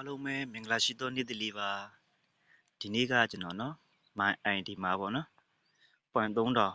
အားလုံးပဲမင်္ဂလာရှိသောနေ့တလေးပါဒီနေ့ကကျွန်တော်နော် my ID မှာပေါ့နော် point 3000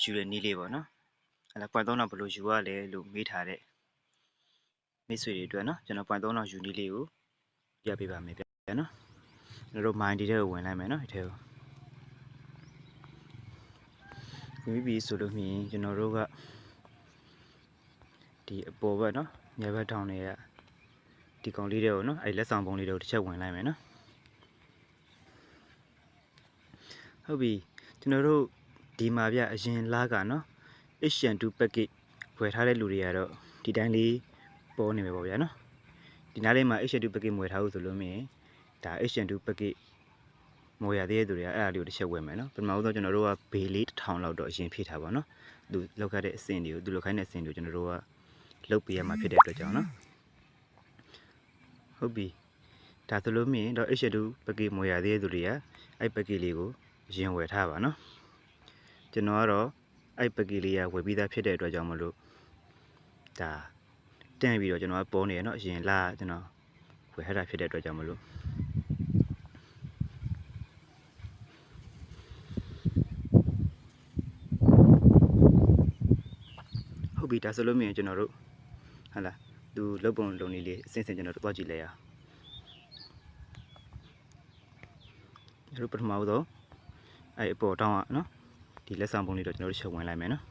ယူရနေ့လေးပေါ့နော်အဲ့ဒါ point 3000ဘယ်လိုယူရလဲလို့မေးထားတဲ့မိတ်ဆွေတွေအတွက်နော်ကျွန်တော် point 3000ယူနေ့လေးကိုပြပေးပါမယ်ဗျာနော်ကျွန်တော်တို့ my ID ထဲကိုဝင်လိုက်မယ်နော်ဒီထဲကိုဝင်ပြီးဆိုလို့မြင်ကျွန်တော်တို့ကဒီအပေါ်ဘက်နော်ညဘက်ထောင်တွေက ဒီကောင်လေးတွေကိုနော်အဲ့လက်ဆောင်ပုံလေးတွေကိုတစ်ချက်ဝင်လိုက်မယ်နော်ဟုတ်ပြီကျွန်တော်တို့ဒီမှာပြအရင်လာကနော် H2 package ဝယ်ထားတဲ့လူတွေကတော့ဒီတိုင်းလေးပေါ်နေမယ်ပေါ့ဗျာနော်ဒီနားလေးမှာ H2 package မဝယ်ထားဘူးဆိုလို့မြင်ဒါ H2 package မဝယ်ရသေးတဲ့သူတွေကအဲ့အရာလေးကိုတစ်ချက်ဝယ်မယ်နော်ပထမဆုံးကျွန်တော်တို့ကဘေးလေးတစ်ထောင်လောက်တော့အရင်ဖြည့်ထားပါနော်သူလောက်ခဲ့တဲ့အဆင့်တွေကိုသူလောက်ခိုင်းတဲ့အဆင့်တွေကိုကျွန်တော်တို့ကလုတ်ပေးရမှာဖြစ်တဲ့အတွက်ကြောင့်နော် ဟုတ်ပြီဒါဆိုလို့မြင်တော့ H2 ပက်ကီမွေရသေးတဲ့သူတွေကအဲ့ပက်ကီလေးကိုရင်ဝယ်ထားပါနော်ကျွန်တော်ကတော့အဲ့ပက်ကီလေးကဝယ်ပြီးသားဖြစ်တဲ့အတွက်ကြောင့်မလို့ဒါတန့်ပြီးတော့ကျွန်တော်ကပေါ်နေရနော်အရင်လာကျွန်တော်ဝယ်ထားတာဖြစ်တဲ့အတွက်ကြောင့်မလို့ဟုတ်ပြီဒါဆိုလို့မြင်ကျွန်တော်တို့ဟာလား သူလုတ်ပုံလုံနေလေးအစင်းစင်းကျွန်တော်တို့တွားကြည့်လိုက်ရအောင်ကျွန်တော်တို့ပထမဆုံးအဲ့အပေါ်တောင်းอ่ะနော်ဒီလက်ဆောင်ပုံလေးတော့ကျွန်တော်တို့ချက်ဝင်လိုက်မယ်နော်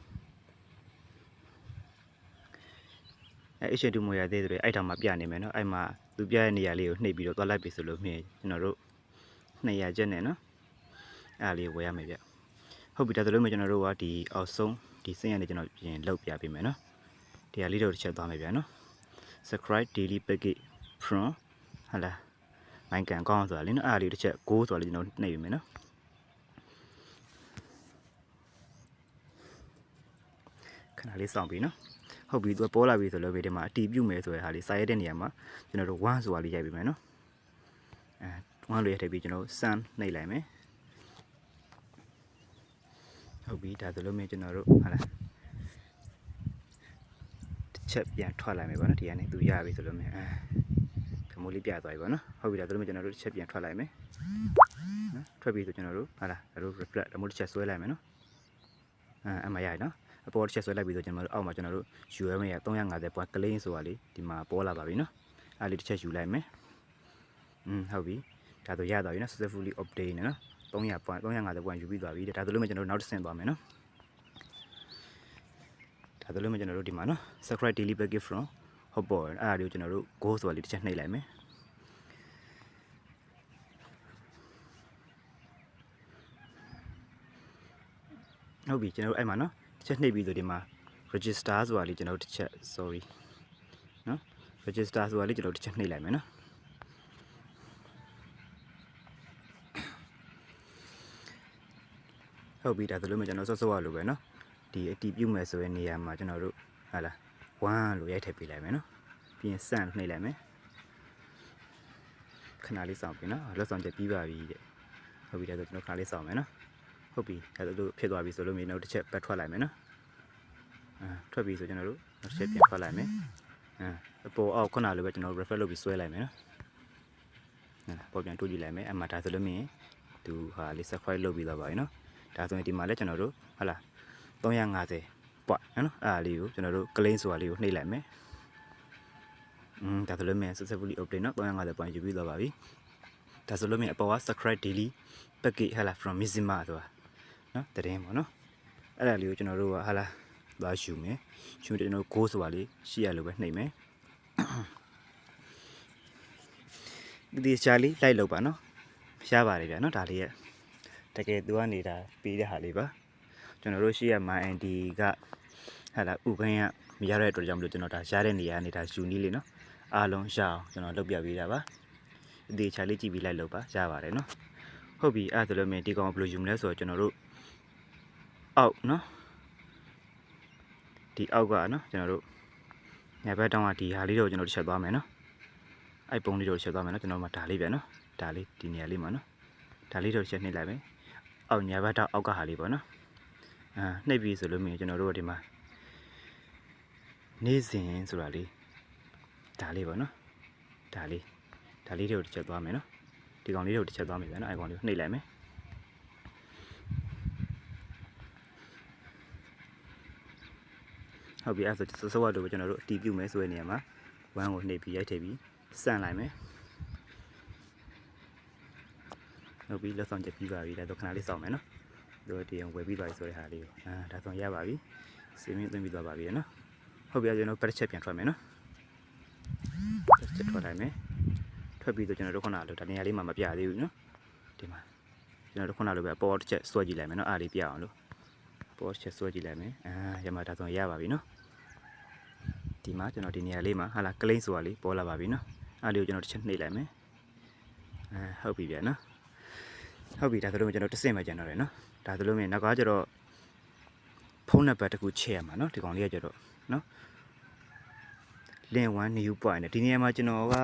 အဲ့အရှင်တူမွေရသေးတယ်အဲ့တောင်မှပြနေမယ်နော်အဲ့မှာသူပြတဲ့နေရာလေးကိုနှိပ်ပြီးတော့တွားလိုက်ပြီဆိုလို့မြင်ကျွန်တော်တို့200ကျက်နဲ့နော်အဲ့လေးဝယ်ရမယ်ဗျဟုတ်ပြီဒါဆိုလို့မြင်ကျွန်တော်တို့ကဒီအောက်ဆုံးဒီစင်းရနေကျွန်တော်ပြင်လောက်ပြပေးမယ်နော်ဒီဟာလေးတော့တစ်ချက်သွားမယ်ဗျာနော် subscribe daily package from ဟာလားမိုင်းကန်ကောင်းဆိုတာလေနော်အဲ့ဒါလေးတစ်ချက်6ဆိုတာလေးကျွန်တော်နှိပ်ပြီမယ်နော်ခဏလေးစောင့်ပြီနော်ဟုတ်ပြီသူကပေါ်လာပြီဆိုလို့ပဲဒီမှာအတီးပြုတ်မယ်ဆိုတဲ့ဟာလေးစာရဲတဲ့နေရာမှာကျွန်တော်တို့1ဆိုတာလေးရိုက်ပြီမယ်နော်အဲ1လို့ရိုက်ထည့်ပြီးကျွန်တော် sun နှိပ်လိုက်မယ်ဟုတ်ပြီဒါဆိုလို့မြင်ကျွန်တော်တို့ဟာလား ချက်ပြန်ထွက်လိုက်မယ်ပေါ့နော်ဒီကနေသူရပြီဆိုလို့မြင်အဲခမိုးလေးပြသွားပြီပေါ့နော်ဟုတ်ပြီဒါဆိုလို့မြင်ကျွန်တော်တို့တစ်ချက်ပြန်ထွက်လိုက်မယ်နော်ထွက်ပြီဆိုကျွန်တော်တို့ဟာလားတို့ reflect ဒါမို့တစ်ချက်ဆွဲလိုက်မယ်နော်အဲအမှရရနော်အပေါ်တစ်ချက်ဆွဲလိုက်ပြီဆိုကျွန်တော်တို့အောက်မှာကျွန်တော်တို့ UM ရ350 point clean ဆိုတာလေးဒီမှာပေါ်လာပါပြီနော်အဲ့လေးတစ်ချက်ယူလိုက်မယ်อืมဟုတ်ပြီဒါဆိုရသွားပြီနော် successfully update နော်300 point 350 point ယူပြီးသွားပြီဒါဆိုလို့မှကျွန်တော်တို့နောက်တစ်ဆင့်သွားမယ်နော် ဒါဆိုလို့မှကျွန်တော်တို့ဒီမှာနော် subscribe daily package from hotboard အဲ့ဒါလေးကိုကျွန်တော်တို့ go ဆိုတာလေးတစ်ချက်နှိပ်လိုက်မယ်ဟုတ်ပြီကျွန်တော်တို့အဲ့မှာနော်တစ်ချက်နှိပ်ပြီးဆိုဒီမှာ register ဆိုတာလေးကျွန်တော်တို့တစ်ချက် sorry နော် register ဆိုတာလေးကျွန်တော်တို့တစ်ချက်နှိပ်လိုက်မယ်နော်ဟုတ်ပြီဒါဆိုလို့မှကျွန်တော်စောစောရလို့ပဲเนาะ ဒီအတီးပြုတ်မယ်ဆိုတဲ့နေရာမှာကျွန်တော်တို့ဟာလား1လို့ရိုက်ထည့်ပေးလိုက်မယ်နော်ပြီးရင်စန့်နှိပ်လိုက်မယ်ခဏလေးစောင့်ပြီနော်လက်ဆောင်ချက်ပြီးပါပြီတဲ့ဟုတ်ပြီဒါဆိုကျွန်တော်ခဏလေးစောင့်မယ်နော်ဟုတ်ပြီဒါဆိုလို့ဖြစ်သွားပြီဆိုလို့မြေနောက်တစ်ချက်ပတ်ထွက်လိုက်မယ်နော်အဲထွက်ပြီဆိုကျွန်တော်တို့နောက်တစ်ချက်ပြန်ထွက်လိုက်မယ်အဲအပေါ်အောက်ခုနလိုပဲကျွန်တော် refer လုပ်ပြီးဆွဲလိုက်မယ်နော်နော်ပေါ်ပြန်တွေ့ကြည့်လိုက်မယ်အမှဒါဆိုလို့မြင်သူဟာလေး subscribe လုပ်ပြီးတော့ပါပြီနော်ဒါဆိုရင်ဒီမှာလည်းကျွန်တော်တို့ဟုတ်လား 350ပွတ်နော်အဲ့ဒါလေးကိုကျွန်တော်တို့ claim ဆိုတာလေးကိုနှိပ်လိုက်မယ်อืมဒါဆိုလို့မြန် successfully update နော်350ပွတ်ယူပြီးသွားပါပြီဒါဆိုလို့မြန်အပေါ်က subscribe daily package ဟာလာ from Mizima ဆိုတာနော်တရင်ပေါ့နော်အဲ့ဒါလေးကိုကျွန်တော်တို့ကဟာလာသွားယူမယ်ယူတယ်ကျွန်တော် go ဆိုတာလေးရှိရလို့ပဲနှိပ်မယ်ဒီချာလီလိုက်လို့ပါနော်ရှားပါတယ်ဗျာနော်ဒါလေးရဲ့တကယ်သူကနေတာပြီးတဲ့ဟာလေးပါ ကျွန်တော်တို့ရှိရ MND ကဟာလာဥခိုင်းကမရတဲ့အတွက်ကြောင့်မလို့ကျွန်တော်ဒါရတဲ့နေရာနေတာယူနီးလေးနော်အားလုံးရအောင်ကျွန်တော်လုပ်ပြပေးတာပါဒီချာလေးကြည့်ပြီးလိုက်လို့ပါရပါတယ်နော်ဟုတ်ပြီအဲ့ဒါဆိုလို့မင်းဒီကောင်ဘယ်လိုယူမလဲဆိုတော့ကျွန်တော်တို့အောက်နော်ဒီအောက်ကနော်ကျွန်တော်တို့ညဘက်တောင်းကဒီဟာလေးတော့ကျွန်တော်တို့ချက်သွားမယ်နော်အဲ့ပုံလေးတော့ချက်သွားမယ်နော်ကျွန်တော်မှဒါလေးပြန်နော်ဒါလေးဒီနေရာလေးမှာနော်ဒါလေးတော့ချက်နှိပ်လိုက်မယ်အောက်ညာဘက်တော့အောက်ကဟာလေးပေါ့နော် အာနှိပ်ပြီးဆိုလို့မြင်ကျွန်တော်တို့ဒီမှာနေ့စဉ်ဆိုတာလေးဒါလေးပေါ့နော်ဒါလေးဒါလေးတွေကိုတစ်ချက်သွားမယ်နော်ဒီကောင်လေးတွေကိုတစ်ချက်သွားမယ်ဗျာနော်အဲကောင်လေးကိုနှိပ်လိုက်မယ်ဟုတ်ပြီအဲ့ဒါဆိုစောစောကတော့ကျွန်တော်တို့အတီးပြုမယ်ဆိုတဲ့နေရာမှာဝမ်းကိုနှိပ်ပြီးရိုက်ထည့်ပြီးစန့်လိုက်မယ်ဟုတ်ပြီလက်ဆောင်ချက်ပြီးပါပြီဒါတော့ခဏလေးစောင့်မယ်နော် တို့တရားဝယ်ပြီးသွားပြီဆိုတဲ့ဟာလေးကိုအာဒါဆိုရပါပြီစီမင်းသွင်းပြီးသွားပါပြီနော်ဟုတ်ပြီအဲ့ကျွန်တော်ပတ်ချက်ပြန်ထွက်မယ်နော်ချက်ထွက်လိုက်မယ်ထွက်ပြီးတော့ကျွန်တော်တို့ခုနကလို့ဒါနေရာလေးမှာမပြသေးဘူးနော်ဒီမှာကျွန်တော်တို့ခုနလိုပဲအပေါ်တစ်ချက်ဆွဲကြည့်လိုက်မယ်နော်အားလေးပြအောင်လို့အပေါ်တစ်ချက်ဆွဲကြည့်လိုက်မယ်အာရမဒါဆိုရပါပြီနော်ဒီမှာကျွန်တော်ဒီနေရာလေးမှာဟာလာကလိမ့်ဆိုတာလေးပေါ်လာပါပြီနော်အားလေးကိုကျွန်တော်တစ်ချက်နှိပ်လိုက်မယ်အာဟုတ်ပြီဗျာနော်ဟုတ်ပြီဒါဆိုလို့ကျွန်တော်တစ်စင်ပဲကျန်တော့တယ်နော် ဒါဆိုလို့မြင်နောက်ကကျတော့ဖုန်းနံပါတ်တစ်ခုချဲ့ရမှာနော်ဒီကောင်လေးကကျတော့နော် လင်1 new point နဲ့ဒီနေရာမှာကျွန်တော်က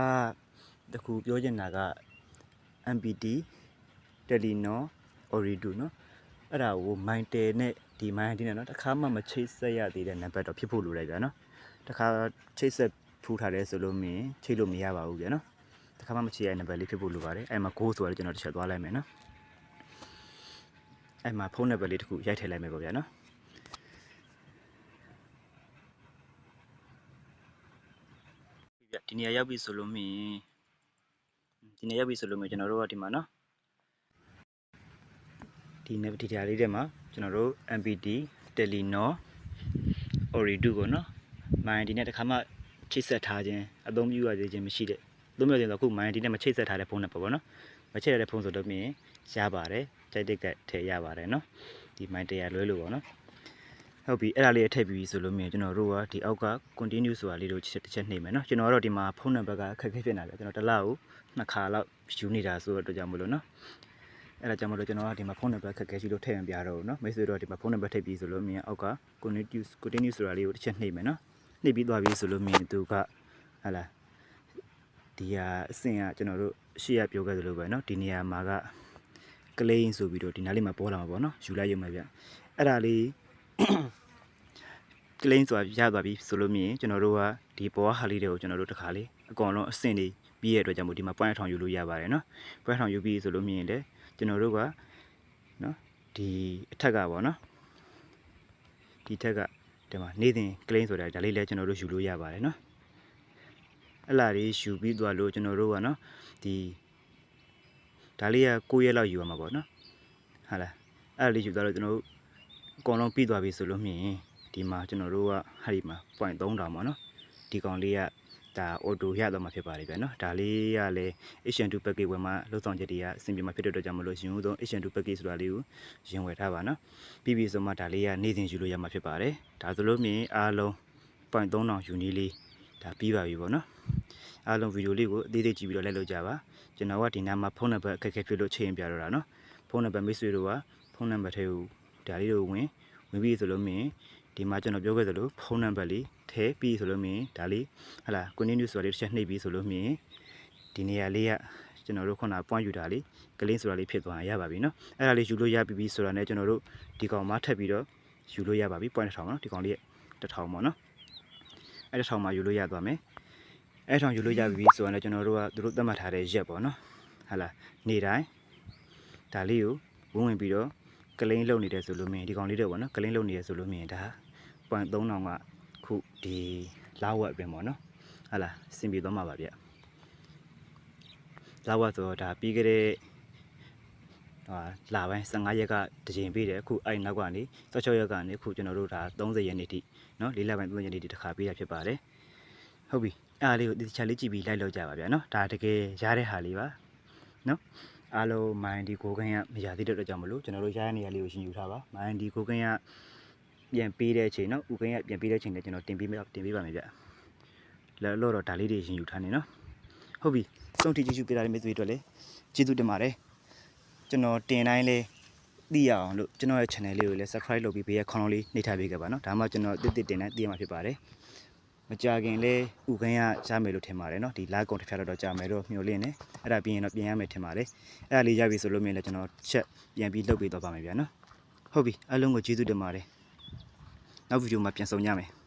တခုပြောချင်တာက MPT Telenor Oridu เนาะအဲ့ဒါကို Mindtel နဲ့ဒီ Mindtel နဲ့เนาะတခါမှမချိတ်ဆက်ရသေးတဲ့နံပါတ်တော့ဖြစ်ဖို့လိုလိုက်ဗျာเนาะတခါချိတ်ဆက်ဖူးထားတယ်ဆိုလို့မင်းချိတ်လို့မရပါဘူးဗျာเนาะတခါမှမချိတ်ရတဲ့နံပါတ်လေးဖြစ်ဖို့လိုပါတယ်အဲ့မှာ go ဆိုတော့ကျွန်တော်တစ်ချက်သွားလိုက်မယ်เนาะ အဲ့မှာဖုန်းနံပါတ်လေးတစ်ခုရိုက်ထည့်လိုက်မယ်ပေါ့ဗျာနော်ဒီနေရာရောက်ပြီဆိုလို့မင်းဒီနေရာရောက်ပြီဆိုလို့မင်းကျွန်တော်တို့ကဒီမှာနော်ဒီနေဒီနေရာလေးထဲမှာကျွန်တော်တို့ MPD Telenor Oridu ကိုနော်မိုင်းဒီနဲ့တစ်ခါမှချိတ်ဆက်ထားခြင်းအသုံးပြုရသေးခြင်းမရှိတဲ့သုံးပြုခြင်းဆိုအခုမိုင်းဒီနဲ့မချိတ်ဆက်ထားတဲ့ဖုန်းနဲ့ပေါ့ဗောနော်မချိတ်ရတဲ့ဖုန်းဆိုတော့မြင်ရပါတယ် ကြိုက်တဲ့ကထည့်ရပါတယ်နော်ဒီမိုင်းတရားလွဲလို့ပေါ့နော်ဟုတ်ပြီအဲ့ဒါလေးထည့်ပြီးပြီဆိုလို့မြင်ကျွန်တော်တို့ကဒီအောက်က continue ဆိုတာလေးတို့တစ်ချက်နှိပ်မယ်နော်ကျွန်တော်ကတော့ဒီမှာဖုန်းနံပါတ်ကအခက်အခဲဖြစ်နေတာဗျကျွန်တော်တစ်လားကိုနှစ်ခါလောက်ယူနေတာဆိုတော့ကြောင့်မလို့နော်အဲ့ဒါကြောင့်မလို့ကျွန်တော်ကဒီမှာဖုန်းနံပါတ်အခက်အခဲရှိလို့ထည့်ရင်ပြတော့ဘူးနော်မိတ်ဆွေတို့ကဒီမှာဖုန်းနံပါတ်ထည့်ပြီးဆိုလို့မြင်အောက်က continue continue ဆိုတာလေးကိုတစ်ချက်နှိပ်မယ်နော်နှိပ်ပြီးသွားပြီဆိုလို့မြင်သူကဟာလာဒီဟာအဆင့်ကကျွန်တော်တို့ရှေ့ရပြောခဲ့သလိုပဲနော်ဒီနေရာမှာက ကလိန်ဆိုပြီးတော့ဒီနားလေးမှာပေါ်လာမှာပေါ့နော်ယူလိုက်ရုံပဲဗျအဲ့ဒါလေးကလိန်ဆိုတာရသွားပြီဆိုလို့မြင်ကျွန်တော်တို့ကဒီပေါ်ဟာလေးတွေကိုကျွန်တော်တို့တစ်ခါလေးအကောင်လုံးအဆင့်လေးပြီးရတဲ့အတွက်ကြောင့်မို့ဒီမှာ point ထောင်ယူလို့ရပါတယ်နော် point ထောင်ယူပြီးဆိုလို့မြင်တယ်ကျွန်တော်တို့ကနော်ဒီအထက်ကပေါ့နော်ဒီထက်ကဒီမှာနေတင်ကလိန်ဆိုတာဒါလေးလည်းကျွန်တော်တို့ယူလို့ရပါတယ်နော်အဲ့လာလေးယူပြီးသွားလို့ကျွန်တော်တို့ကနော်ဒီ ဒါလေးက9ရက်လောက်ယူရမှာပေါ့နော်ဟာလားအဲ့ဒါလေးယူသွားလို့ကျွန်တော်တို့အကောင်လုံးပြီးသွားပြီဆိုလို့မြင်ရင်ဒီမှာကျွန်တော်တို့ကဟာဒီမှာ point 3000ပေါ့နော်ဒီကောင်လေးကဒါအော်တိုရတော့မှာဖြစ်ပါတယ်ဗျာနော်ဒါလေးကလည်း Asian2 package ဝယ်မှာလုံဆောင်ချက်တွေကအဆင်ပြေမှာဖြစ်တဲ့အတွက်ကြောင့်မလို့ရင်ဦးဆုံး Asian2 package ဆိုတာလေးကိုရင်ဝယ်ထားပါနော်ပြီးပြီဆိုမှဒါလေးကနေ့စဉ်ယူလို့ရမှာဖြစ်ပါတယ်ဒါဆိုလို့မြင်အားလုံး point 3000ယူနေလေးဒါပြီးပါပြီပေါ့နော် အားလုံးဗီဒီယိုလေးကိုအသေးသေးကြည့်ပြီးတော့လိုက်လို့ကြပါကျွန်တော်ကဒီနားမှာဖုန်းနံပါတ်အခက်အခဲဖြစ်လို့ချိန်ပြတော့တာနော်ဖုန်းနံပါတ်မိတ်ဆွေတို့ကဖုန်းနံပါတ်ထဲကိုဒါလေးတို့ဝင်ဝင်ပြီးဆိုလို့မြင် ဒီမှာကျွန်တော်ပြောခဲ့သလိုဖုန်းနံပါတ်လေးထည့်ပြီးဆိုလို့မြင်ဒါလေးဟလာ continue ဆိုတာလေးတစ်ချက်နှိပ်ပြီးဆိုလို့မြင်ဒီနေရာလေးကကျွန်တော်တို့ခုန point ယူတာလေးကလင်းဆိုတာလေးဖြစ်သွားရပါပြီเนาะအဲ့ဒါလေးယူလို့ရပြီပြီဆိုတာနဲ့ကျွန်တော်တို့ဒီကောင်မှထပ်ပြီးတော့ယူလို့ရပါပြီ point 1000เนาะဒီကောင်လေး1000ပေါ့เนาะအဲ့1000မှာယူလို့ရသွားမယ် အဲ့1000ယူလို့ရပြီဆိုတာနဲ့ကျွန်တော်တို့ကသူတို့သတ်မှတ်ထားတဲ့ရက်ပေါ့เนาะဟလာနေ့တိုင်းဒါလေးကိုဝင်ဝင်ပြီးတော့ကလင်းလုံနေတယ်ဆိုလို့မြင်ဒီကောင်လေးတော့ပေါ့နော်ကလင်းလုံနေတယ်ဆိုလို့မြင်ဒါပွန်3000ကခုဒီလာဝက်အတွင်ပေါ့နော်ဟာလားစင်ပြေသွားမှာပါဗျလာဝက်ဆိုတော့ဒါပြီးကြတဲ့ဟာလာပိုင်း15ရက်ကတကြိမ်ပြီးတယ်အခုအဲ့နောက်ကနေ16ရက်ကနေခုကျွန်တော်တို့ဒါ30ရက်နေ့ထိနော်လေးလပိုင်း30ရက်နေ့ထိတစ်ခါပြီးတာဖြစ်ပါတယ် ဟုတ်ပြီအားလေးကိုဒီချာလေးကြည့်ပြီးလိုက်လောက်ကြပါဗျာနော်ဒါတကယ်ရတဲ့ဟာလေးပါနော်အားလုံးမိုင်းဒီကိုကင်းရမရသေးတဲ့အတွက်ကြောင့်မလို့ကျွန်တော်တို့ရရနေရလေးကိုရှင်ယူထားပါမိုင်းဒီကိုကင်းရပြန်ပေးတဲ့အချိန်နော်ဥကင်းရပြန်ပေးတဲ့အချိန်လည်းကျွန်တော်တင်ပေးတင်ပေးပါမယ်ဗျလဲလို့တော့ဒါလေးတွေရှင်ယူထားနေနော်ဟုတ်ပြီစုံတီကျေးဇူးပေးတာလေးမိတ်ဆွေတို့လည်းကျေးဇူးတင်ပါတယ်ကျွန်တော်တင်တိုင်းလေးသိရအောင်လို့ကျွန်တော်ရဲ့ channel လေးကိုလည်း subscribe လုပ်ပြီးဘေးကခေါင်းလုံးလေးနှိပ်ထားပေးခဲ့ပါနော်ဒါမှကျွန်တော်တစ်တစ်တင်တိုင်းသိရမှာဖြစ်ပါတယ် မကြခင်လဲဥကင်းရရှားမယ်လို့ထင်ပါတယ်နော်ဒီလာကုံတစ်ဖြတ်တော့ကြာမယ်လို့မျှော်လင့်နေအဲ့ဒါပြီးရင်တော့ပြင်ရမယ်ထင်ပါတယ်အဲ့ဒါလေးရပြီဆိုလို့မြင်လဲကျွန်တော်ချက်ပြန်ပြီးလုပ်ပေးတော့ပါမယ်ဗျာနော်ဟုတ်ပြီအားလုံးကိုကျေးဇူးတင်ပါတယ်နောက်ဗီဒီယိုမှာပြန်ဆုံကြမယ်။